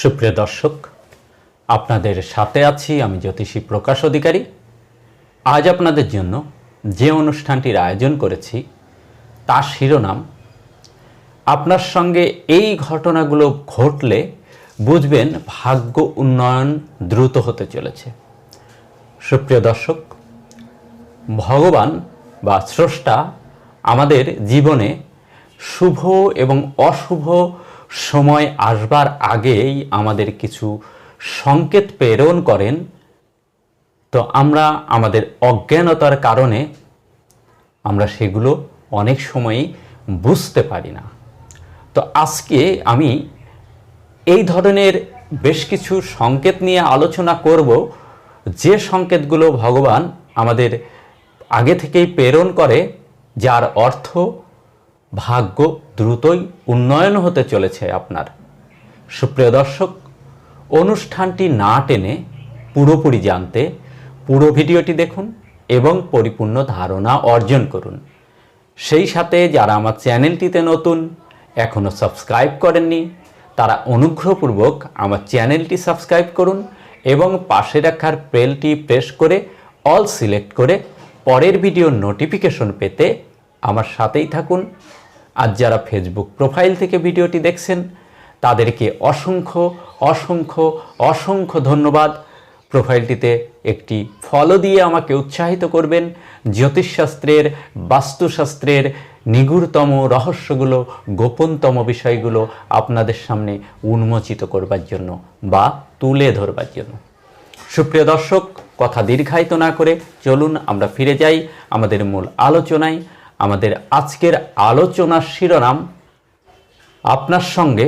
সুপ্রিয় দর্শক, আপনাদের সাথে আছি আমি জ্যোতিষী প্রকাশ অধিকারী। আজ আপনাদের জন্য যে অনুষ্ঠানটির আয়োজন করেছি, তার শিরোনাম, আপনার সঙ্গে এই ঘটনাগুলো ঘটলে বুঝবেন ভাগ্য উন্নয়ন দ্রুত হতে চলেছে। সুপ্রিয় দর্শক, ভগবান বা স্রষ্টা আমাদের জীবনে শুভ এবং অশুভ সময় আসবার আগেই আমাদের কিছু সংকেত প্রেরণ করেন, তো আমরা আমাদের অজ্ঞানতার কারণে আমরা সেগুলো অনেক সময়ই বুঝতে পারি না। তো আজকে আমি এই ধরনের বেশ কিছু সংকেত নিয়ে আলোচনা করব, যে সংকেতগুলো ভগবান আমাদের আগে থেকেই প্রেরণ করে, যার অর্থ ভাগ্য দ্রুতই উন্নয়ন হতে চলেছে আপনার। সুপ্রিয় দর্শক, অনুষ্ঠানটি না টেনে পুরোপুরি জানতে পুরো ভিডিওটি দেখুন এবং পরিপূর্ণ ধারণা অর্জন করুন। সেই সাথে যারা আমার চ্যানেলটিতে নতুন এখনও সাবস্ক্রাইব করেননি, তারা অনুগ্রহপূর্বক আমার চ্যানেলটি সাবস্ক্রাইব করুন এবং পাশে রাখার বেলটি প্রেস করে অল সিলেক্ট করে পরের ভিডিওর নোটিফিকেশন পেতে আমার সাথেই থাকুন। আর যারা ফেসবুক প্রোফাইল থেকে ভিডিওটি দেখছেন, তাদেরকে অসংখ্য অসংখ্য অসংখ্য ধন্যবাদ। প্রোফাইলটিতে একটি ফলো দিয়ে আমাকে উৎসাহিত করবেন। জ্যোতিষশাস্ত্রের, বাস্তুশাস্ত্রের নিগুড়তম রহস্যগুলো, গোপনতম বিষয়গুলো আপনাদের সামনে উন্মোচিত করবার জন্য বা তুলে ধরবার জন্য। সুপ্রিয় দর্শক, কথা দীর্ঘায়িত না করে চলুন আমরা ফিরে যাই আমাদের মূল আলোচনায়। আমাদের আজকের আলোচনার শিরোনাম, আপনার সঙ্গে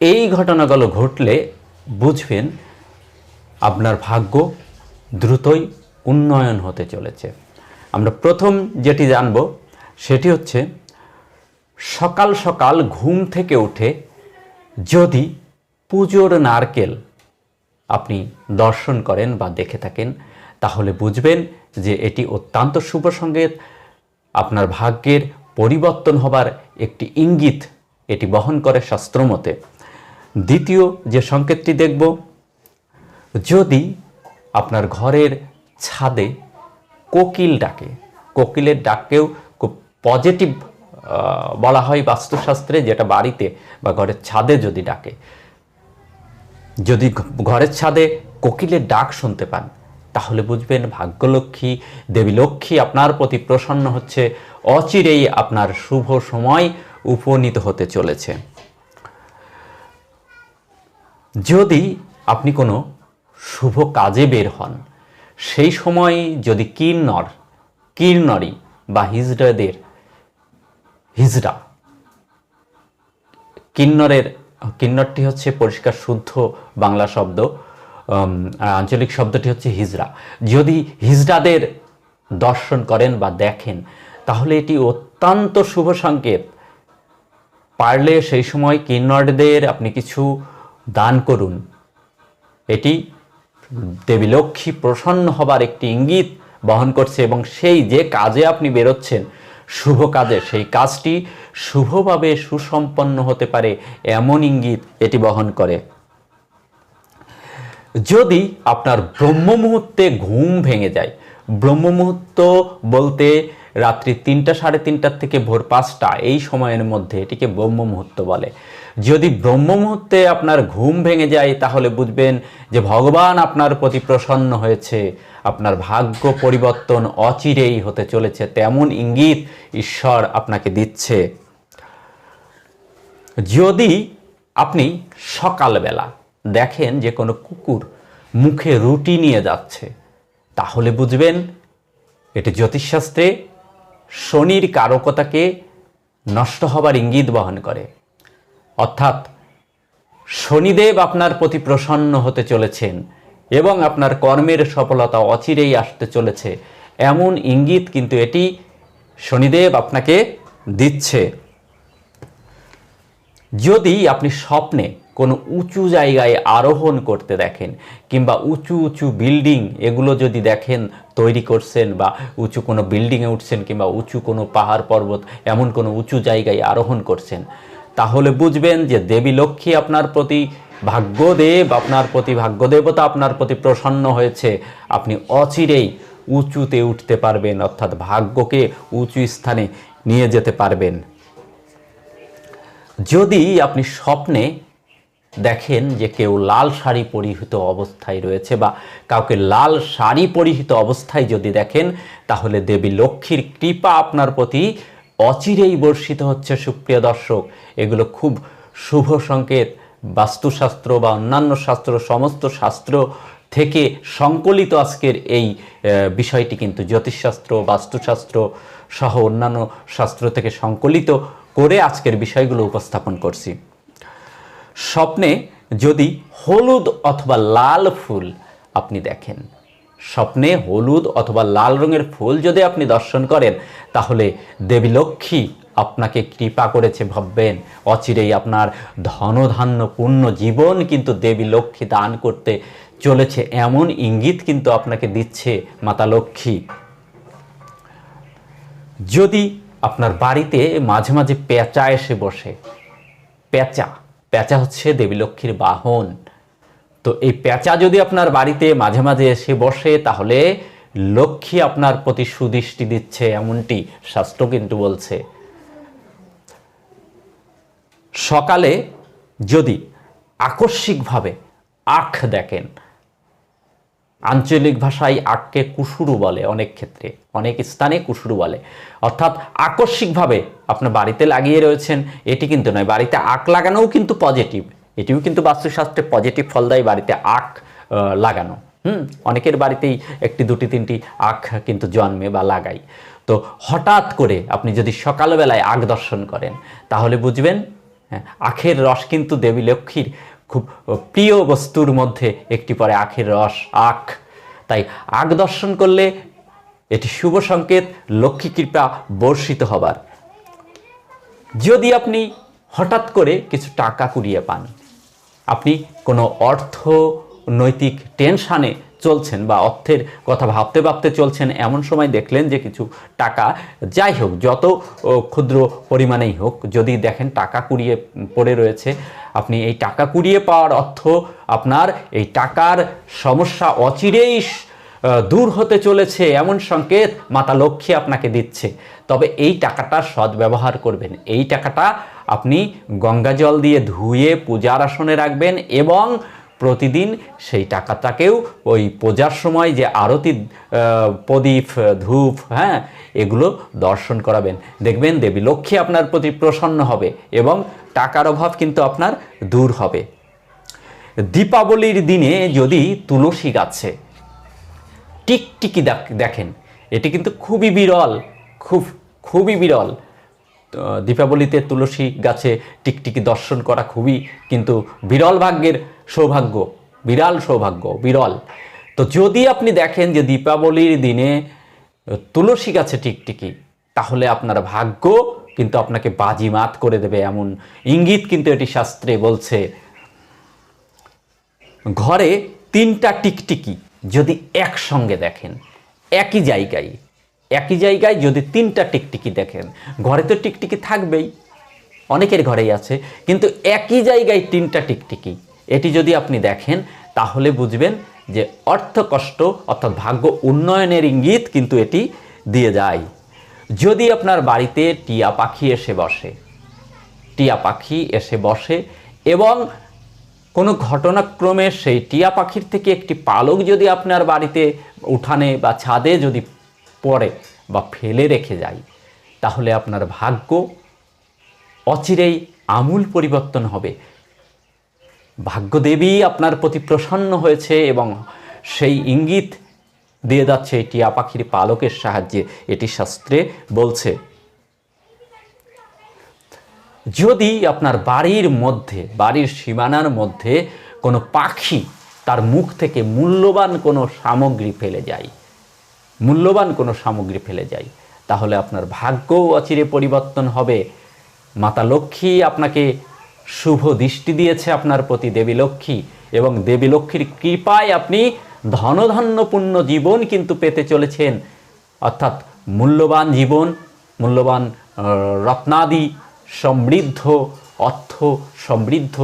এই ঘটনাগুলো ঘটলে বুঝবেন আপনার ভাগ্য দ্রুতই উন্নয়ন হতে চলেছে। আমরা প্রথম যেটি জানব সেটি হচ্ছে, সকাল সকাল ঘুম থেকে উঠে যদি পুজোর নারকেল আপনি দর্শন করেন বা দেখে থাকেন, তাহলে বুঝবেন যে এটি অত্যন্ত শুভ সংকেত। আপনার ভাগ্যের পরিবর্তন হবার একটি ইঙ্গিত এটি বহন করে শাস্ত্রমতে। দ্বিতীয় যে সংকেতটি দেখব, যদি আপনার ঘরের ছাদে কোকিল ডাকে, কোকিলের ডাককেও খুব পজিটিভ বলা হয় বাস্তুশাস্ত্রে, যেটা বাড়িতে বা ঘরের ছাদে যদি ডাকে। যদি ঘরের ছাদে কোকিলের ডাক শুনতে পান তাহলে বুঝবেন ভাগ্যলক্ষ্মী দেবী লক্ষ্মী আপনার প্রতি প্রসন্ন হচ্ছে, অচিরেই আপনার শুভ সময় উপনীত হতে চলেছে। যদি আপনি কোনো শুভ কাজে বের হন, সেই সময় যদি কিন্নর কিন্নরি বা হিজড়াদের, হিজড়া কিন্নরের কিন্নরটি হচ্ছে পরিষ্কার শুদ্ধ বাংলা শব্দ আঞ্চলিক শব্দটি হচ্ছে হিজড়া যদি হিজড়াদের দর্শন করেন বা দেখেন, তাহলে এটি অত্যন্ত শুভ সংকেত। পারলে সেই সময় কিন্নরদের আপনি কিছু দান করুন। এটি দেবী লক্ষ্মী প্রসন্ন হবার একটি ইঙ্গিত বহন করছে এবং সেই যে কাজে আপনি বেরোচ্ছেন, শুভ কাজে, সেই কাজটি শুভভাবে সুসম্পন্ন হতে পারে এমন ইঙ্গিত এটি বহন করে। যদি আপনার ব্রহ্ম মুহূর্তে ঘুম ভেঙে যায় ব্রহ্ম মুহূর্ত বলতে রাত্রি তিনটা, সাড়ে তিনটার থেকে ভোর পাঁচটা, এই সময়ের মধ্যে এটিকে ব্রহ্ম মুহূর্ত বলে। যদি ব্রহ্ম মুহূর্তে আপনার ঘুম ভেঙে যায়, তাহলে বুঝবেন যে ভগবান আপনার প্রতি প্রসন্ন হয়েছে, আপনার ভাগ্য পরিবর্তন অচিরেই হতে চলেছে, তেমন ইঙ্গিত ঈশ্বর আপনাকে দিচ্ছে। যদি আপনি সকালবেলা দেখেন যে কোনো কুকুর মুখে রুটি নিয়ে যাচ্ছে, তাহলে বুঝবেন এটি জ্যোতিষশাস্ত্রে শনির কারকতাকে নষ্ট হবার ইঙ্গিত বহন করে। অর্থাৎ শনিদেব আপনার প্রতি প্রসন্ন হতে চলেছেন এবং আপনার কর্মের সফলতা অচিরেই আসতে চলেছে, এমন ইঙ্গিত কিন্তু এটি শনিদেব আপনাকে দিচ্ছে। যদি আপনি স্বপ্নে কোনো উঁচু জায়গায় আরোহণ করতে দেখেন কিংবা উঁচু উঁচু বিল্ডিং এগুলো যদি দেখেন, তৈরি করছেন বা উঁচু কোনো বিল্ডিংয়ে উঠছেন কিংবা উঁচু কোনো পাহাড় পর্বত এমন কোনো উঁচু জায়গায় আরোহণ করছেন, তাহলে বুঝবেন যে দেবী লক্ষ্মী আপনার প্রতি ভাগ্যদেব, আপনার প্রতি ভাগ্যদেবতা আপনার প্রতি প্রসন্ন হয়েছে। আপনি অচিরেই উঁচুতে উঠতে পারবেন, অর্থাৎ ভাগ্যকে উঁচু স্থানে নিয়ে যেতে পারবেন। যদি আপনি স্বপ্নে দেখেন যে কেউ লাল শাড়ি পরিহিত অবস্থায় রয়েছে বা কাউকে লাল শাড়ি পরিহিত অবস্থায় যদি দেখেন, তাহলে দেবী লক্ষ্মীর কৃপা আপনার প্রতি অচিরেই বর্ষিত হচ্ছে সুপ্রিয় দর্শক। এগুলো খুব শুভ সংকেত। বাস্তুশাস্ত্র বা অন্যান্য শাস্ত্র, সমস্ত শাস্ত্র থেকে সংকলিত আজকের এই বিষয়টি কিন্তু জ্যোতিষশাস্ত্র, বাস্তুশাস্ত্র সহ অন্যান্য শাস্ত্র থেকে সংকলিত করে আজকের বিষয়গুলো উপস্থাপন করছি। স্বপ্নে যদি হলুদ অথবা লাল ফুল আপনি দেখেন। স্বপ্নে হলুদ অথবা লাল রঙের ফুল যদি আপনি দর্শন করেন, তাহলে দেবী লক্ষ্মী আপনাকে কৃপা করেছে ভাববেন। অচিরেই আপনার ধনধান্য পূর্ণ জীবন কিন্তু দেবী লক্ষ্মী দান করতে চলেছে। এমন ইঙ্গিত কিন্তু আপনাকে দিচ্ছে মাতা লক্ষ্মী। যদি আপনার বাড়িতে মাঝে মাঝে পেঁচা এসে বসে, পেঁচা পেঁচা হচ্ছে দেবীলক্ষ্মীর বাহন। তো এই প্যাঁচা যদি আপনার বাড়িতে মাঝে মাঝে এসে বসে, তাহলে লক্ষ্মী আপনার প্রতি সুদৃষ্টি দিচ্ছে, এমনটি শাস্ত্র কিন্তু বলছে। সকালে যদি আকস্মিকভাবে আখ দেখেন আঞ্চলিক ভাষায় আখকে কুসুরু বলে অনেক ক্ষেত্রে অনেক স্থানে কুসুরু বলে। অর্থাৎ আকস্মিকভাবে আপনার বাড়িতে লাগিয়ে রয়েছেন এটি কিন্তু নয়। বাড়িতে আখ লাগানোও কিন্তু পজিটিভ এটিও কিন্তু বাস্তুশাস্ত্রে পজিটিভ ফল দেয় বাড়িতে আখ লাগানো। হুম অনেকের বাড়িতেই একটি দুটি তিনটি আখ কিন্তু জন্মে বা লাগাই। তো হঠাৎ করে আপনি যদি সকালবেলায় আখ দর্শন করেন তাহলে বুঝবেন হ্যাঁ, আখের রস কিন্তু দেবী লক্ষ্মীর খুব প্রিয় বস্তুর মধ্যে একটি পরে আখের রস, আখ। তাই আখ দর্শন করলে এটি শুভ সংকেত, লক্ষ্মী কৃপা বর্ষিত হবার। যদি আপনি হঠাৎ করে কিছু টাকা কুড়িয়ে পান, আপনি কোনো অর্থ, নৈতিক টেনশানে চলছেন বা অর্থের কথা ভাবতে ভাবতে চলছেন, এমন সময় দেখলেন যে কিছু টাকা, যাই হোক, যত ক্ষুদ্র পরিমাণেই হোক, যদি দেখেন টাকা কুড়িয়ে পড়ে রয়েছে আপনি এই টাকা কুড়িয়ে পাওয়ার অর্থ আপনার এই টাকার সমস্যা অচিরেই দূর হতে চলেছে, এমন সংকেত মাতা লক্ষ্মী আপনাকে দিচ্ছে। তবে এই টাকাটা সদ্ব্যবহার করবেন। এই টাকাটা আপনি গঙ্গা জল দিয়ে ধুয়ে পূজার আসনে রাখবেন এবং প্রতিদিন সেই টাকাটাকেও ওই পূজার সময় যে আরতি প্রদীপ, ধূপ হ্যাঁ এগুলো দর্শন করাবেন। দেখবেন দেবী লক্ষ্মী আপনার প্রতি প্রসন্ন হবে এবং টাকার অভাব কিন্তু আপনার দূর হবে। দীপাবলির দিনে যদি তুলসী গাছে টিকটিকি দেখ- দেখেন, এটি কিন্তু খুবই বিরল, খুব, খুবই বিরল। দীপাবলিতে তুলসী গাছে টিকটিকি দর্শন করা খুবই কিন্তু বিরল ভাগ্যের সৌভাগ্য, বিরাল সৌভাগ্য, বিরল। তো যদি আপনি দেখেন যে দীপাবলির দিনে তুলসী গাছে টিকটিকি তাহলে আপনার ভাগ্য কিন্তু আপনাকে বাজিমাত করে দেবে এমন ইঙ্গিত কিন্তু এটি শাস্ত্রে বলছে। ঘরে তিনটা টিকটিকি যদি একসঙ্গে দেখেন, একই জায়গায় একই জায়গায় যদি তিনটা টিকটিকি দেখেন, ঘরে তো টিকটিকি থাকবেই, অনেকের ঘরেই আছে, কিন্তু একই জায়গায় তিনটা টিকটিকি এটি যদি আপনি দেখেন, তাহলে বুঝবেন যে অর্থ কষ্ট অর্থাৎ ভাগ্য উন্নয়নের ইঙ্গিত কিন্তু এটি দিয়ে যায়। যদি আপনার বাড়িতে টিয়া পাখি এসে বসে, টিয়া পাখি এসে বসে এবং কোনো ঘটনাক্রমে সেই টিয়া পাখির থেকে একটি পালক যদি আপনার বাড়িতে উঠানে বা ছাদে যদি পড়ে বা ফেলে রেখে যায়, তাহলে আপনার ভাগ্য অচিরেই আমূল পরিবর্তন হবে। ভাগ্যদেবী আপনার প্রতি প্রসন্ন হয়েছে এবং সেই ইঙ্গিত দিয়ে যাচ্ছে এই টিয়া পাখির পালকের সাহায্যে, এটি শাস্ত্রে বলছে। যদি আপনার বাড়ির মধ্যে, বাড়ির সীমানার মধ্যে কোনো পাখি তার মুখ থেকে মূল্যবান কোনো সামগ্রী ফেলে যায়, মূল্যবান কোনো সামগ্রী ফেলে যায়, তাহলে আপনার ভাগ্যও অচিরে পরিবর্তন হবে। মাতা লক্ষ্মী আপনাকে শুভ দৃষ্টি দিয়েছে আপনার প্রতি দেবী লক্ষ্মী এবং দেবী লক্ষ্মীর কৃপায় আপনি ধনধান্যপূর্ণ জীবন কিন্তু পেতে চলেছেন। অর্থাৎ মূল্যবান জীবন, মূল্যবান রত্নাদি, সমৃদ্ধ, অর্থ, সমৃদ্ধ,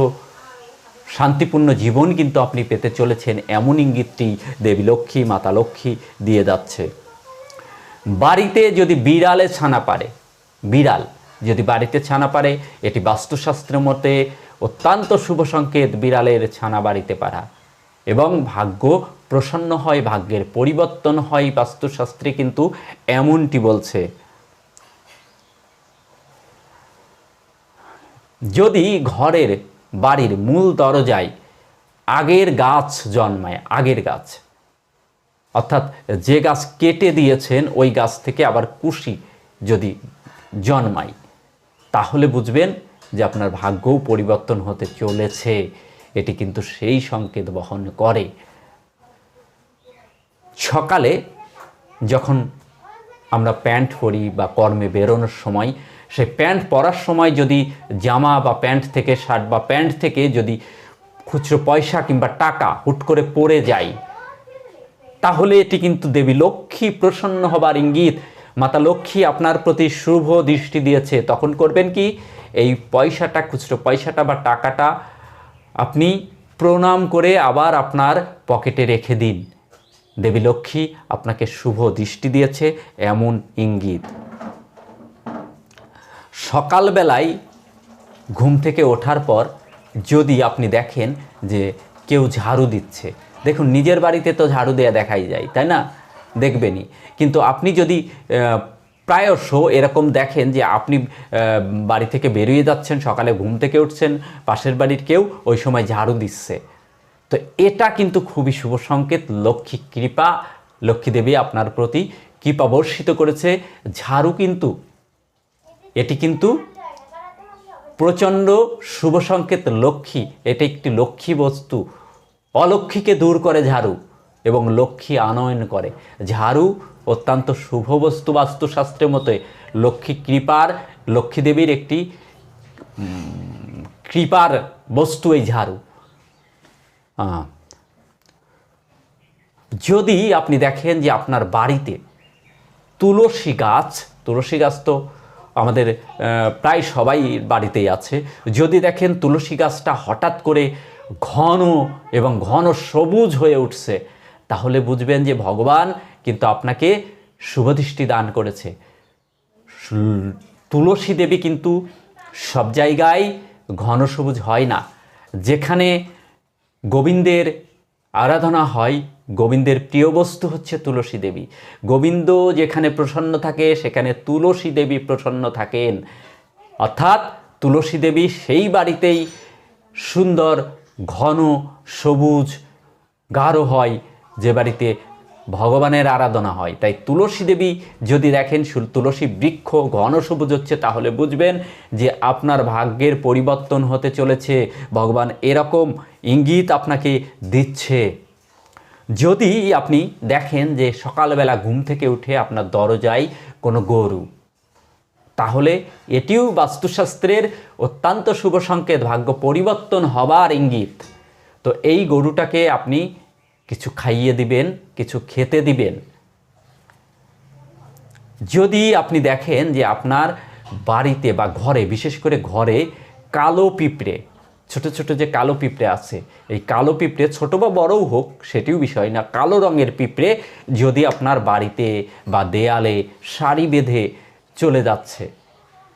শান্তিপূর্ণ জীবন কিন্তু আপনি পেতে চলেছেন। এমন ইঙ্গিতটি দেবী লক্ষ্মী, মাতা লক্ষ্মী দিয়ে যাচ্ছে। বাড়িতে যদি বিড়ালে ছানা পারে, বিড়াল যদি বাড়িতে ছানা পারে, এটি বাস্তুশাস্ত্রের মতে অত্যন্ত শুভ সংকেত বিড়ালের ছানা বাড়িতে পারা এবং ভাগ্য প্রসন্ন হয়, ভাগ্যের পরিবর্তন হয় বাস্তুশাস্ত্রে কিন্তু এমনটি বলছে। যদি ঘরের বাড়ির মূল দরজায় আগের গাছ জন্মায়, আগের গাছ, অর্থাৎ যে গাছ কেটে দিয়েছেন, ওই গাছ থেকে আবার কুশি যদি জন্মায় তাহলে বুঝবেন যে আপনার ভাগ্যও পরিবর্তন হতে চলেছে। এটি কিন্তু সেই সংকেত বহন করে। সকালে যখন আমরা প্যান্ট পরি বা কর্মে বেরোনোর সময় সেই প্যান্ট পরার সময় যদি জামা বা প্যান্ট থেকে শার্ট বা প্যান্ট থেকে যদি খুচরো পয়সা কিংবা টাকা হুট করে পড়ে যায়, তাহলে এটি কিন্তু দেবী লক্ষ্মী প্রসন্ন হবার ইঙ্গিত। মাতা লক্ষ্মী আপনার প্রতি শুভ দৃষ্টি দিয়েছে, তখন করবেন কি? এই পয়সাটা, খুচরো পয়সাটা বা টাকাটা আপনি প্রণাম করে আবার আপনার পকেটে রেখে দিন। দেবী লক্ষ্মী আপনাকে শুভ দৃষ্টি দিয়েছে, এমন ইঙ্গিত। সকালবেলায় ঘুম থেকে ওঠার পর যদি আপনি দেখেন যে কেউ ঝাড়ু দিচ্ছে, দেখুন নিজের বাড়িতে তো ঝাড়ু দেয়া দেখাই যায়, তাই না? দেখবেনই। কিন্তু আপনি যদি প্রায়শ এরকম দেখেন যে আপনি বাড়ি থেকে বেরিয়ে যাচ্ছেন, সকালে ঘুম থেকে উঠছেন, পাশের বাড়ির কেউ ওই সময় ঝাড়ু দিচ্ছে। তো এটা কিন্তু খুবই শুভ সংকেত। লক্ষ্মী কৃপা, লক্ষ্মী দেবী আপনার প্রতি কৃপা বর্ষিত করেছে। ঝাড়ু কিন্তু, এটি কিন্তু প্রচণ্ড শুভ সংকেত। লক্ষ্মী, এটা একটি লক্ষ্মী বস্তু। অলক্ষ্মীকে দূর করে ঝাড়ু। এবং লক্ষ্মী আনয়ন করে। ঝাড়ু অত্যন্ত শুভ বস্তু বাস্তুশাস্ত্রের মতে লক্ষ্মী কৃপার, লক্ষ্মী দেবীর একটি কৃপার বস্তু এই ঝাড়ু। যদি আপনি দেখেন যে আপনার বাড়িতে তুলসী গাছ তুলসী গাছ তো আমাদের প্রায় সবাই বাড়িতেই আছে। যদি দেখেন তুলসী গাছটা হঠাৎ করে ঘন এবং ঘন সবুজ হয়ে উঠছে তাহলে বুঝবেন যে ভগবান কিন্তু আপনাকে শুভদৃষ্টি দান করেছে। তুলসী দেবী কিন্তু সব জায়গায় ঘন সবুজ হয় না। যেখানে গোবিন্দের আরাধনা হয়, গোবিন্দের প্রিয় বস্তু হচ্ছে তুলসী দেবী। গোবিন্দ যেখানে প্রসন্ন থাকে, সেখানে তুলসী দেবী প্রসন্ন থাকেন। অর্থাৎ তুলসী দেবী সেই বাড়িতেই সুন্দর, ঘন, সবুজ, গাঢ় হয়। যে বাড়িতে ভগবানের আরাধনা হয়, তাই তুলসী দেবী যদি দেখেন তুলসী বৃক্ষ ঘন সবুজ হচ্ছে, তাহলে বুঝবেন যে আপনার ভাগ্যের পরিবর্তন হতে চলেছে। ভগবান এরকম ইঙ্গিত আপনাকে দিচ্ছে। যদি আপনি দেখেন যে সকালবেলা ঘুম থেকে উঠে আপনার দরজায় কোনো গরু, তাহলে এটিও বাস্তুশাস্ত্রের অত্যন্ত শুভ সংকেত, ভাগ্য পরিবর্তন হবার ইঙ্গিত। তো এই গরুটাকে আপনি কিছু খাইয়ে দিবেন, কিছু খেতে দিবেন। যদি আপনি দেখেন যে আপনার বাড়িতে বা ঘরে, বিশেষ করে ঘরে কালো পিঁপড়ে, ছোট ছোট যে কালো পিঁপড়ে আছে, এই কালো পিঁপড়ে ছোট বা বড়ও হোক, সেটিও বিষয় না, কালো রঙের পিঁপড়ে যদি আপনার বাড়িতে বা দেয়ালে সারি বেঁধে চলে যাচ্ছে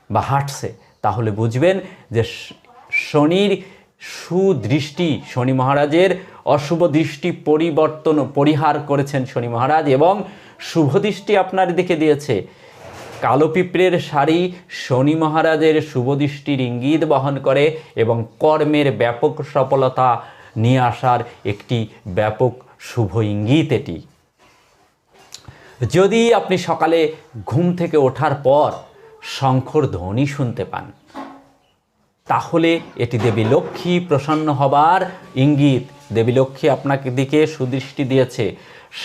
বা হাঁটছে, তাহলে বুঝবেন যে শনির সুদৃষ্টি শনি মহারাজের অশুভ দৃষ্টি পরিবর্তন পরিহার করেছেন শনি মহারাজ এবং শুভ দৃষ্টি আপনার দিকে দিয়েছে। কালো পিঁপড়ের শাড়ি শনি মহারাজের শুভ দৃষ্টির ইঙ্গিত বহন করে এবং কর্মের ব্যাপক সফলতা নিয়ে আসার একটি ব্যাপক শুভ ইঙ্গিত এটি। যদি আপনি সকালে ঘুম থেকে ওঠার পর শঙ্খর ধ্বনি শুনতে পান তাহলে এটি দেবী লক্ষ্মী প্রসন্ন হবার ইঙ্গিত। দেবী লক্ষ্মী আপনাকে দিকে সুদৃষ্টি দিয়েছে।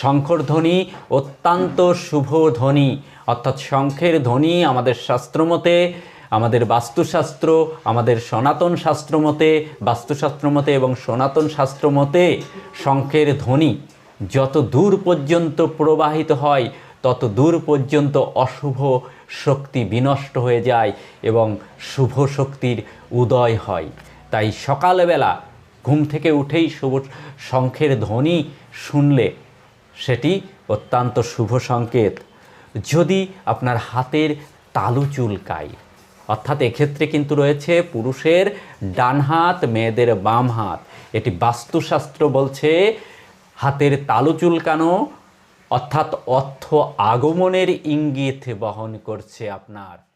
শঙ্খর ধ্বনি অত্যন্ত শুভ ধ্বনি। অর্থাৎ শঙ্খের ধ্বনি আমাদের শাস্ত্রমতে আমাদের বাস্তুশাস্ত্র, আমাদের সনাতন শাস্ত্র মতে, বাস্তুশাস্ত্র মতে এবং সনাতন শাস্ত্র মতে শঙ্খের ধ্বনি যত দূর পর্যন্ত প্রবাহিত হয় তত দূর পর্যন্ত অশুভ শক্তি বিনষ্ট হয়ে যায় এবং শুভ শক্তির উদয় হয়। তাই সকালবেলা ঘুম থেকে উঠেই শুভ শঙ্খের ধ্বনি শুনলে সেটি অত্যন্ত শুভ সংকেত। যদি আপনার হাতের তালু চুলকায়, অর্থাৎ এক্ষেত্রে কিন্তু রয়েছে পুরুষের ডান হাত, মেয়েদের বাম হাত। এটি বাস্তুশাস্ত্র বলছে, হাতের তালু চুলকানো অর্থাৎ অর্থ আগমনের ইঙ্গিত বহন করছে আপনার।